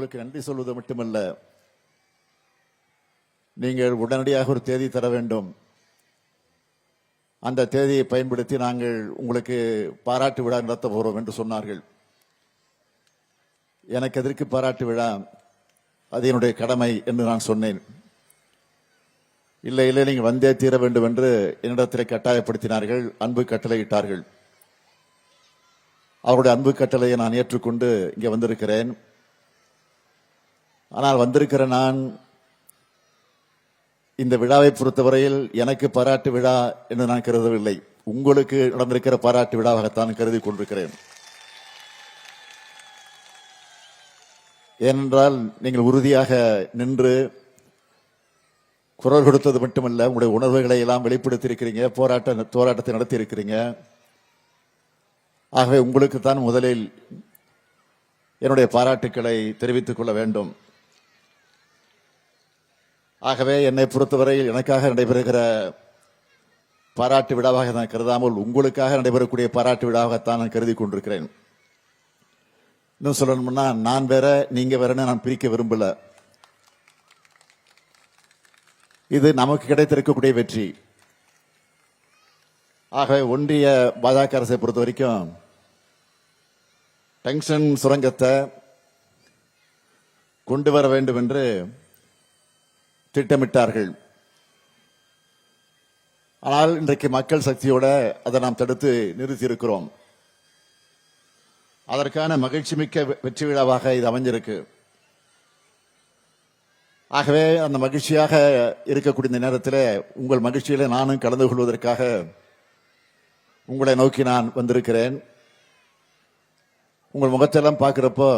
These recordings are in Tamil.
உங்களுக்கு நன்றி சொல்வது மட்டுமல்ல நீங்கள் உடனடியாக ஒரு தேதி தர வேண்டும். அந்த தேதியை பயன்படுத்தி நாங்கள் உங்களுக்கு பாராட்டு விழா நடத்த போறோம் என்று சொன்னார்கள். எனக்கு எதற்கு பாராட்டு விழா? அது என்னுடைய கடமை என்று நான் சொன்னேன். இல்லை இல்லை நீங்கள் வந்தே தீர வேண்டும் என்று என்னிடத்தில் கட்டாயப்படுத்தினார்கள் அன்பு கட்டளையிட்டார்கள். அவருடைய அன்பு கட்டளையை நான் ஏற்றுக்கொண்டு இங்கே வந்திருக்கிறேன். ஆனால் வந்திருக்கிற நான் இந்த விழாவை பொறுத்தவரையில் எனக்கு பாராட்டு விழா என்று நான் கருதவில்லை. உங்களுக்கு நடந்திருக்கிற பாராட்டு விழாவாகத்தான் கருதி கொண்டிருக்கிறேன். ஏனென்றால் நீங்கள் உறுதியாக நின்று குரல் கொடுத்தது மட்டுமல்ல உங்களுடைய உணர்வுகளை எல்லாம் வெளிப்படுத்தியிருக்கிறீங்க போராட்ட போராட்டத்தை நடத்தியிருக்கிறீங்க. ஆகவே உங்களுக்கு தான் முதலில் என்னுடைய பாராட்டுக்களை தெரிவித்துக் கொள்ள வேண்டும். ஆகவே என்னை பொறுத்தவரையில் எனக்காக நடைபெறுகிற பாராட்டு விழாவாக நான் கருதாமல் உங்களுக்காக நடைபெறக்கூடிய பாராட்டு விழாவாகத்தான் நான் கருதி கொண்டிருக்கிறேன். இன்னும் சொல்லணும்னா நான் வேற நீங்க வேறன்னு நான் பிரிக்க விரும்பல. இது நமக்கு கிடைத்திருக்கக்கூடிய வெற்றி. ஆகவே ஒன்றிய பாஜக அரசை பொறுத்த வரைக்கும் டங்ஷன் சுரங்கத்தை கொண்டு வர வேண்டும் என்று திட்டமிட்டார்கள். ஆனால் இன்றைக்கு மக்கள் சக்தியோட அதை நாம் தடுத்து நிறுத்தியிருக்கிறோம். அதற்கான மகிழ்ச்சி மிக்க வெற்றி விழாவாக இது அமைஞ்சிருக்கு. ஆகவே அந்த மகிழ்ச்சியாக இருக்கக்கூடிய இந்த நேரத்தில் உங்கள் மகிழ்ச்சியில நானும் கலந்து கொள்வதற்காக உங்களை நோக்கி நான் வந்திருக்கிறேன். உங்கள் முகத்தெல்லாம் பார்க்குறப்போ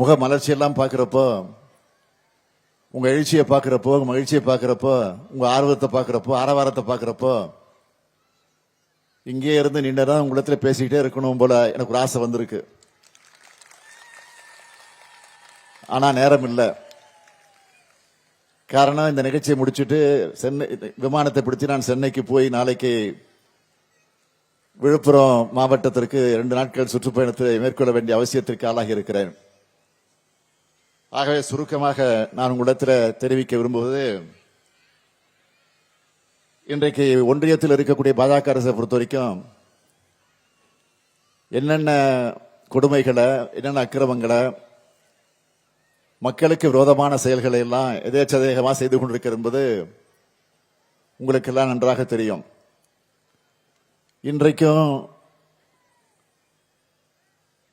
முக மலர்ச்சியெல்லாம் பார்க்குறப்போ உங்க எழுச்சியை பார்க்குறப்போ உங்க மகிழ்ச்சியை பார்க்குறப்போ உங்க ஆர்வத்தை பார்க்குறப்போ ஆரவாரத்தை பார்க்குறப்போ இங்கே இருந்து நீண்ட நேரம் உங்களிடத்துல பேசிக்கிட்டே இருக்கணும் போல எனக்கு ஒரு ஆசை வந்திருக்கு. ஆனா நேரம் இல்லை. காரணம் இந்த நிகழ்ச்சியை முடிச்சுட்டு சென்னை விமானத்தை பிடிச்சி நான் சென்னைக்கு போய் நாளைக்கு விழுப்புரம் மாவட்டத்திற்கு இரண்டு நாட்கள் சுற்றுப்பயணத்தை மேற்கொள்ள வேண்டிய அவசியத்திற்கு ஆளாகி இருக்கிறேன். ஆகவே சுருக்கமாக நான் உங்களிடத்தில் தெரிவிக்க விரும்புவது இன்றைக்கு ஒன்றியத்தில் இருக்கக்கூடிய பாஜக அரசை பொறுத்த வரைக்கும் என்னென்ன கொடுமைகளை என்னென்ன அக்கிரமங்களை மக்களுக்கு விரோதமான செயல்களை எல்லாம் எதேச்சதேகமாக செய்து கொண்டிருக்கிறது என்பது உங்களுக்கெல்லாம் நன்றாக தெரியும். இன்றைக்கும்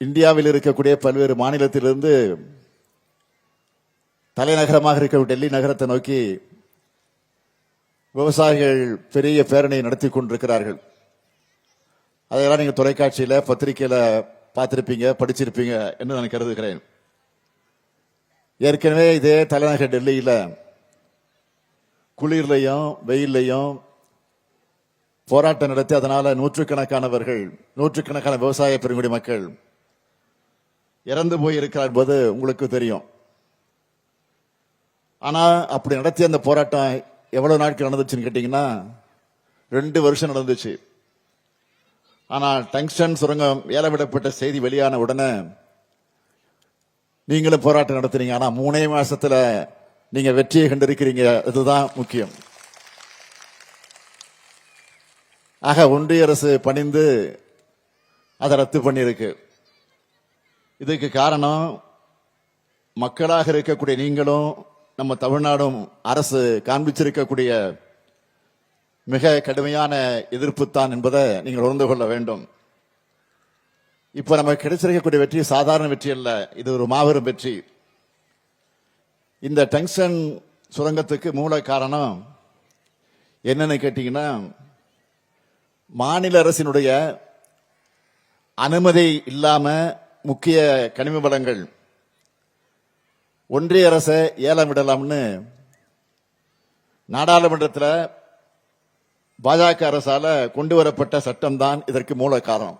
இந்தியாவில் இருக்கக்கூடிய பல்வேறு மாநிலத்திலிருந்து தலைநகரமாக இருக்க டெல்லி நகரத்தை நோக்கி விவசாயிகள் பெரிய பேரணியை நடத்தி கொண்டிருக்கிறார்கள். அதையெல்லாம் நீங்கள் தொலைக்காட்சியில் பத்திரிகையில் பார்த்துருப்பீங்க படிச்சிருப்பீங்க என்று நான் கருதுகிறேன். ஏற்கனவே இதே தலைநகர் டெல்லியில் குளிர்லையும் வெயில்லையும் போராட்டம் நடத்தி அதனால் நூற்றுக்கணக்கானவர்கள் நூற்றுக்கணக்கான விவசாய பெருங்குடி மக்கள் இறந்து போய் இருக்கிறார் என்பது உங்களுக்கு தெரியும். ஆனால் அப்படி நடத்திய அந்த போராட்டம் எவ்வளவு நாட்கள் நடந்துச்சுன்னு கேட்டீங்கன்னா ரெண்டு வருஷம் நடந்துச்சு. ஆனால் டங்ஸ்டன் சுரங்கம் ஏலவிடப்பட்ட செய்தி வெளியான உடனே நீங்களும் போராட்டம் நடத்துறீங்க. ஆனால் மூணே மாசத்துல நீங்க வெற்றியை கண்டிருக்கிறீங்க. இதுதான் முக்கியம். ஆக ஒன்றிய அரசு பணிந்து அதை ரத்து பண்ணியிருக்கு. இதுக்கு காரணம் மக்களாக இருக்கக்கூடிய நீங்களும் நம்ம தமிழ்நாடும் அரசு காண்பிச்சிருக்கக்கூடிய மிக கடுமையான எதிர்ப்பு தான் என்பதை நீங்கள் உணர்ந்து கொள்ள வேண்டும். இப்போ நமக்கு கிடைச்சிருக்கக்கூடிய வெற்றி சாதாரண வெற்றி அல்ல. இது ஒரு மாபெரும் வெற்றி. இந்த டங்ஷன் சுரங்கத்துக்கு மூல காரணம் என்னன்னு கேட்டீங்கன்னா மாநில அரசினுடைய அனுமதி இல்லாம முக்கிய கனிம வளங்கள் ஒன்றிய அரசை ஏலம் விடலாம்னு நாடாளுமன்றத்தில் பாஜக அரசால் கொண்டு வரப்பட்ட சட்டம் தான் இதற்கு மூல காரணம்.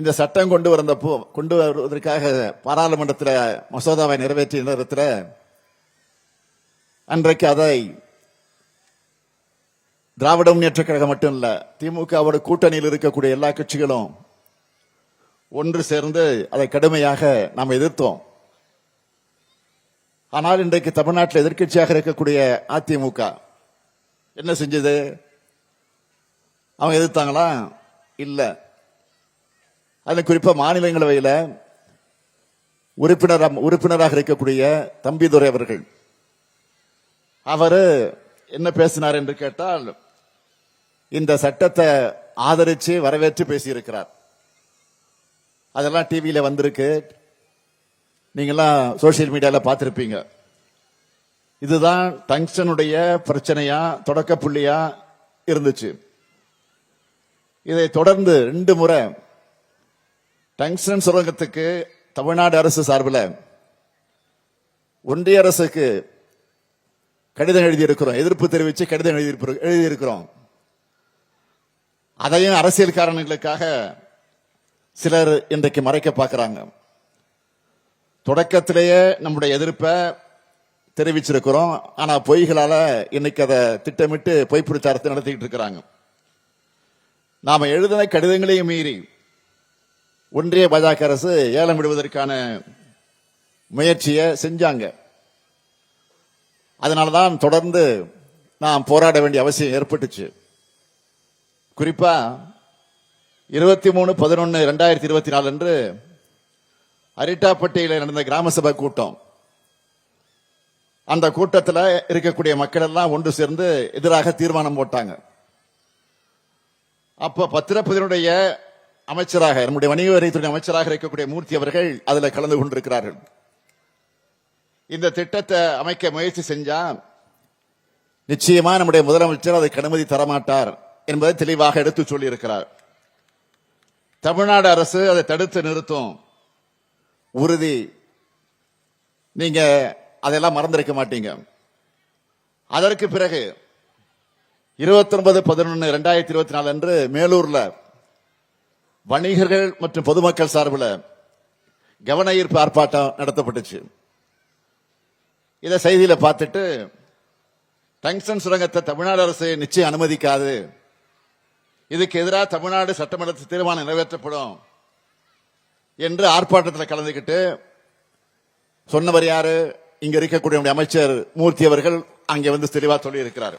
இந்த சட்டம் கொண்டு வந்தப்போ கொண்டு வருவதற்காக பாராளுமன்றத்தில் மசோதாவை நிறைவேற்றிய நேரத்தில் அன்றைக்கு அதை திராவிட முன்னேற்ற கழகம் மட்டும் இல்லை திமுகவோட கூட்டணியில் இருக்கக்கூடிய எல்லா கட்சிகளும் ஒன்று சேர்ந்து அதை கடுமையாக நாம் எதிர்த்தோம். ஆனால் இன்றைக்கு தமிழ்நாட்டில் எதிர்க்கட்சியாக இருக்கக்கூடிய அதிமுக என்ன செஞ்சது? அவங்க எதிர்த்தாங்களா? இல்லை. அதில் குறிப்பாக மாநிலங்களவையில் உறுப்பினர் உறுப்பினராக இருக்கக்கூடிய தம்பிதுரை அவர்கள். அவர் என்ன பேசினார் என்று கேட்டால் இந்த சட்டத்தை ஆதரித்து வரவேற்று பேசியிருக்கிறார். அதெல்லாம் டிவியில் வந்திருக்கு. நீங்கெல்லாம் சோசியல் மீடியாவில் பார்த்துருப்பீங்க. இதுதான் டங்ஸ்டனுடைய பிரச்சனையா தொடக்க புள்ளியா இருந்துச்சு. இதை தொடர்ந்து ரெண்டு முறை டங்ஸ்டன் சுரங்கத்துக்கு தமிழ்நாடு அரசு சார்பில் ஒன்றிய அரசுக்கு கடிதம் எழுதியிருக்கிறோம். எதிர்ப்பு தெரிவித்து கடிதம் எழுதியிருக்கிறோம். அதையும் அரசியல் காரணங்களுக்காக சிலர் இன்றைக்கு மறைக்க பார்க்கறாங்க. தொடக்கத்திலேயே நம்முடைய எதிர்ப்பை தெரிவிச்சிருக்கிறோம். ஆனா பொய்களால இன்னைக்கு அதை திட்டமிட்டு பொய் பிரச்சாரத்தை நடத்திக்கிட்டு இருக்கிறாங்க. நாம எழுதின கடிதங்களையும் மீறி ஒன்றிய பாஜக அரசு ஏலம் விடுவதற்கான முயற்சியை செஞ்சாங்க. அதனாலதான் தொடர்ந்து நாம் போராட வேண்டிய அவசியம் ஏற்பட்டுச்சு. குறிப்பா இருபத்தி மூணு பதினொன்று ரெண்டாயிரத்தி இருபத்தி நாலு அன்று அரிட்டாப்பட்டியில் நடந்த கிராம சபை கூட்டம். அந்த கூட்டத்தில் இருக்கக்கூடிய மக்கள் எல்லாம் ஒன்று சேர்ந்து எதிராக தீர்மானம் போட்டாங்க. அப்ப பத்திரப்பதினுடைய அமைச்சராக நம்முடைய வணிக வரித்துறை அமைச்சராக இருக்கக்கூடிய மூர்த்தி அவர்கள் அதில் கலந்து கொண்டிருக்கிறார்கள். இந்த திட்டத்தை அமைக்க முயற்சி செஞ்சா நிச்சயமா நம்முடைய முதலமைச்சர் அதை அனுமதி தரமாட்டார் என்பதை தெளிவாக எடுத்து சொல்லியிருக்கிறார். தமிழ்நாடு அரசு அதை தடுத்து நிறுத்தும். உறுதி. நீங்க அதெல்லாம் மறந்திருக்க மாட்டீங்க. அதற்கு பிறகு இருபத்தி ஒன்பது பதினொன்று ரெண்டாயிரத்தி இருபத்தி நாலு அன்று மேலூர்ல வணிகர்கள் மற்றும் பொதுமக்கள் சார்பில் கவன ஈர்ப்பு ஆர்ப்பாட்டம் நடத்தப்பட்டுச்சு. இதை செய்தியில பார்த்துட்டு டங்ஸ்டன் சுரங்கத்தை தமிழ்நாடு அரசு நிச்சயம் அனுமதிக்காது. இதுக்கு எதிராக தமிழ்நாடு சட்டமன்றத்தில் தீர்மானம் நிறைவேற்றப்படும். என்று ஆர்ப்பாட்டத்தில் கலந்துக்கிட்டு சொன்னவர் யாரு? இங்க இருக்கக்கூடிய அமைச்சர் மூர்த்தி அவர்கள் அங்கே வந்து தெளிவாக சொல்லி இருக்கிறார்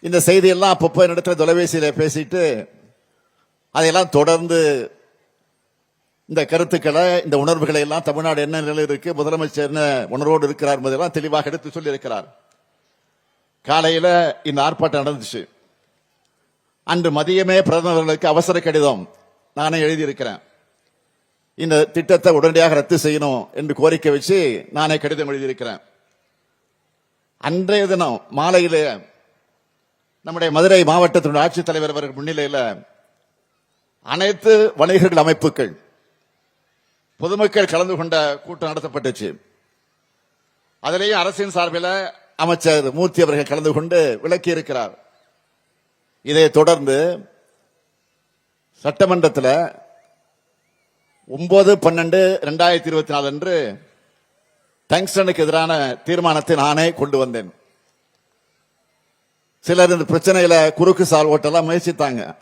இந்த செய்தியெல்லாம் அப்பப்போ இடத்துல தொலைபேசியில் பேசிட்டு அதையெல்லாம் தொடர்ந்து இந்த கருத்துக்களை இந்த உணர்வுகளை எல்லாம் தமிழ்நாடு என்ன நிலையில் இருக்கு முதலமைச்சர் என்ன உணர்வோடு இருக்கிறார் என்பதெல்லாம் தெளிவாக எடுத்து சொல்லி இருக்கிறார் இந்த ஆர்ப்பாட்டம் நடந்துச்சு. அன்று மதியமே பிரதமர்களுக்கு அவசர கடிதம். நானே எழுதியிருக்கிறேன். இந்த திட்டத்தை உடனடியாக ரத்து செய்யணும் என்று கோரிக்கை வச்சு நானே கடிதம் எழுதியிருக்கிறேன். அன்றைய தினம் மாலையில நம்முடைய மதுரை மாவட்டத்தினுடைய ஆட்சித்தலைவர் அவர்கள் முன்னிலையில் அனைத்து வணிகர்கள் அமைப்புகள் பொதுமக்கள் கலந்து கொண்ட கூட்டம் நடத்தப்பட்டுச்சு. அதிலேயும் அரசின் சார்பில் அமைச்சர் மூர்த்தி அவர்கள் கலந்து கொண்டு விளக்கி இருக்கிறார் இதை தொடர்ந்து சட்டமன்றத்தில் ஒன்பது பன்னெண்டு ரெண்டாயிரத்தி இருபத்தி நாலு அன்று டங்ஸ்டனுக்கு எதிரான தீர்மானத்தை நானே கொண்டு வந்தேன். சிலர் இந்த பிரச்சனையில குறுக்கு சால் ஓட்டெல்லாம் முயற்சித்தாங்க.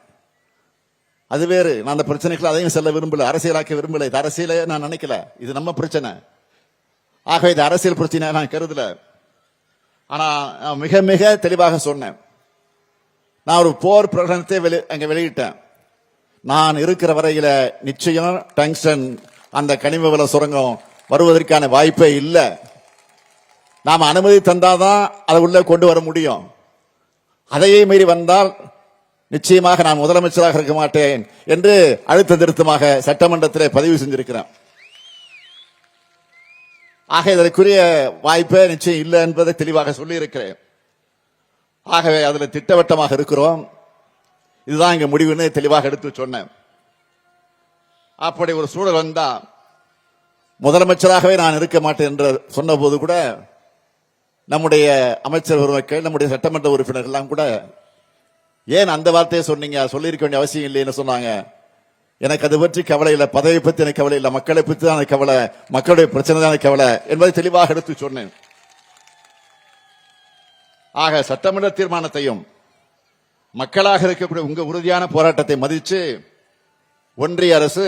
அது வேறு. நான் அந்த பிரச்சனைக்குள்ள அதையும் செல்ல விரும்பல அரசியலாக்க விரும்பல. இது அரசியலே நான் நினைக்கல. இது நம்ம பிரச்சனை. ஆக இது அரசியல் பிரச்சனை நான் கருதல. ஆனா நான் மிக மிக தெளிவாக சொன்னேன். நான் ஒரு போர் பிரகடனத்தை வெளி அங்க வெளியிட்டேன். நான் இருக்கிற வரையில நிச்சயம் டங்ஸ்டன் அந்த கனிம வள சுரங்கம் வருவதற்கான வாய்ப்பே இல்லை. நாம் அனுமதி தந்தாதான் அதை உள்ளே கொண்டு வர முடியும். அதையே மீறி வந்தால் நிச்சயமாக நான் முதலமைச்சராக இருக்க மாட்டேன் என்று அழுத்த திருத்தமாக சட்டமன்றத்திலே பதிவு செஞ்சிருக்கிறேன். ஆக இதற்குரிய வாய்ப்பே நிச்சயம் இல்லை என்பதை தெளிவாக சொல்லியிருக்கிறேன். ஆகவே அதில் திட்டவட்டமாக இருக்கிறோம். இதுதான் இங்க முடிவுன்னு தெளிவாக எடுத்து சொன்னேன். அப்படி ஒரு சூழல் வந்தா முதலமைச்சராகவே நான் இருக்க மாட்டேன் என்று சொன்னபோது கூட நம்முடைய அமைச்சர் ஒருவர்கள் நம்முடைய சட்டமன்ற உறுப்பினர்கள்லாம் கூட ஏன் அந்த வார்த்தையை சொன்னீங்க? சொல்லியிருக்க வேண்டிய அவசியம் இல்லைன்னு சொன்னாங்க. எனக்கு அது பற்றி கவலை இல்லை. பதவி பற்றி எனக்கு கவலை இல்லை. மக்களை பற்றி தான் எனக்கு கவலை. மக்களுடைய பிரச்சனை தான் எனக்கு கவலை. என்பதை தெளிவாக எடுத்து சொன்னேன். ஆக சட்டமன்ற தீர்மானத்தையும் மக்களாக இருக்கக்கூடிய உங்க உறுதியான போராட்டத்தை மதித்து ஒன்றிய அரசு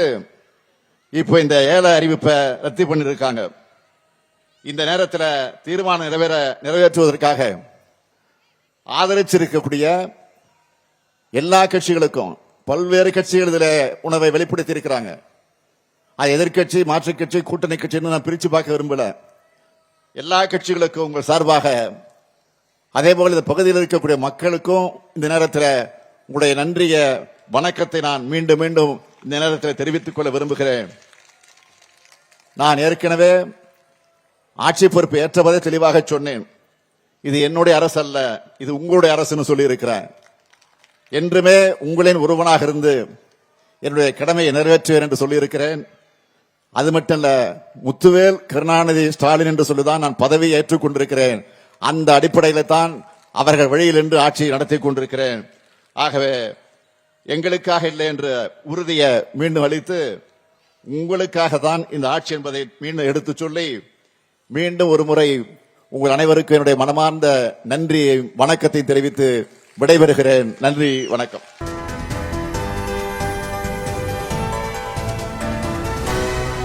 இப்போ இந்த ஏல அறிவிப்பை ரத்து பண்ணியிருக்காங்க. இந்த நேரத்தில் தீர்மானம் நிறைவேற நிறைவேற்றுவதற்காக ஆதரிச்சிருக்கக்கூடிய எல்லா கட்சிகளுக்கும் பல்வேறு கட்சிகள் இதில் உணவை வெளிப்படுத்தி இருக்கிறாங்க அது எதிர்க்கட்சி மாற்றுக் கட்சி கூட்டணி கட்சின்னு நான் பிரித்து பார்க்க விரும்பல. எல்லா கட்சிகளுக்கும் உங்கள் சார்பாக அதே போல் இந்த பகுதியில் இருக்கக்கூடிய மக்களுக்கும் இந்த நேரத்தில் உங்களுடைய நன்றிய வணக்கத்தை நான் மீண்டும் மீண்டும் இந்த நேரத்தில் தெரிவித்துக் கொள்ள விரும்புகிறேன். நான் ஏற்கனவே ஆட்சி பொறுப்பு ஏற்றபதை தெளிவாக சொன்னேன். இது என்னுடைய அரசு அல்ல இது உங்களுடைய அரசுன்னு சொல்லியிருக்கிறேன் என்றுமே உங்களின் ஒருவனாக இருந்து என்னுடைய கடமையை நிறைவேற்றுவேன் என்று சொல்லியிருக்கிறேன். அது மட்டும் இல்ல முத்துவேல் கருணாநிதி ஸ்டாலின் என்று சொல்லிதான் நான் பதவியை ஏற்றுக்கொண்டிருக்கிறேன். அந்த அடிப்படையில் தான் அவர்கள் வழியில் என்று ஆட்சியை நடத்தி கொண்டிருக்கிறேன். ஆகவே எங்களுக்காக இல்லை என்ற உறுதியை மீண்டும் அளித்து உங்களுக்காக தான் இந்த ஆட்சி என்பதை மீண்டும் எடுத்துச் சொல்லி மீண்டும் ஒரு முறை உங்கள் அனைவருக்கும் என்னுடைய மனமார்ந்த நன்றியை வணக்கத்தை தெரிவித்து விடைபெறுகிறேன். நன்றி வணக்கம்.